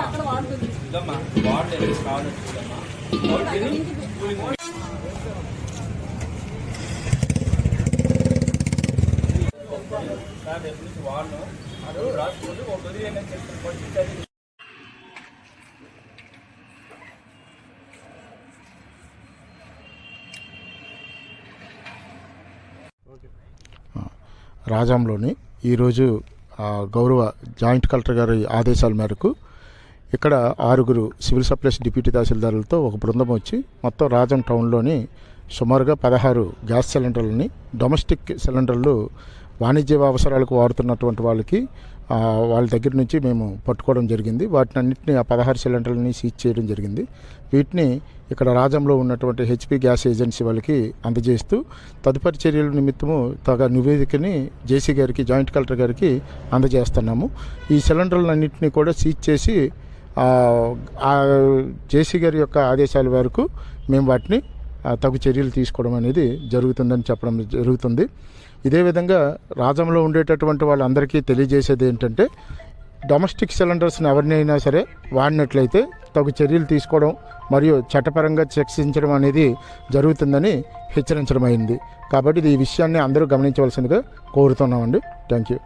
అక్కడ వాడుతుంది. ఇదమ్మా కావాలి సార్ నుంచి వాడను అది ఒక చదివి రాజంలోని ఈరోజు ఆ, గౌరవ జాయింట్ కలెక్టర్ గారి ఆదేశాల మేరకు ఇక్కడ ఆరుగురు సివిల్ సప్లైస్ డిప్యూటీ తహసీల్దారులతో ఒక బృందం వచ్చి మొత్తం రాజం టౌన్లోని సుమారుగా పదహారు గ్యాస్ సిలిండర్లని డొమెస్టిక్ సిలిండర్లు వాణిజ్య అవసరాలకు వాడుతున్నటువంటి వాళ్ళకి వాళ్ళ దగ్గర నుంచి మేము పట్టుకోవడం జరిగింది. వాటిని అన్నింటినీ ఆ పదహారు సిలిండర్లని సీజ్ చేయడం జరిగింది. వీటిని ఇక్కడ రాజంలో ఉన్నటువంటి హెచ్పి గ్యాస్ ఏజెన్సీ వాళ్ళకి అందజేస్తూ తదుపరి చర్యల నిమిత్తము తగ నివేదికని జేసీ గారికి జాయింట్ కలెక్టర్ గారికి అందజేస్తున్నాము. ఈ సిలిండర్లన్నింటినీ కూడా సీజ్ చేసి జేసీ గారి యొక్క ఆదేశాల వరకు మేము వాటిని తగు చర్యలు తీసుకోవడం అనేది జరుగుతుందని చెప్పడం జరుగుతుంది. ఇదే విధంగా రాజంలో ఉండేటటువంటి వాళ్ళందరికీ తెలియజేసేది ఏంటంటే డొమెస్టిక్ సిలిండర్స్ని ఎవరినైనా సరే వాడినట్లయితే తగు చర్యలు తీసుకోవడం మరియు చట్టపరంగా శిక్షించడం అనేది జరుగుతుందని హెచ్చరించడం అయింది కాబట్టి ఈ విషయాన్ని అందరూ గమనించవలసిందిగా కోరుతున్నామండి. Thank you.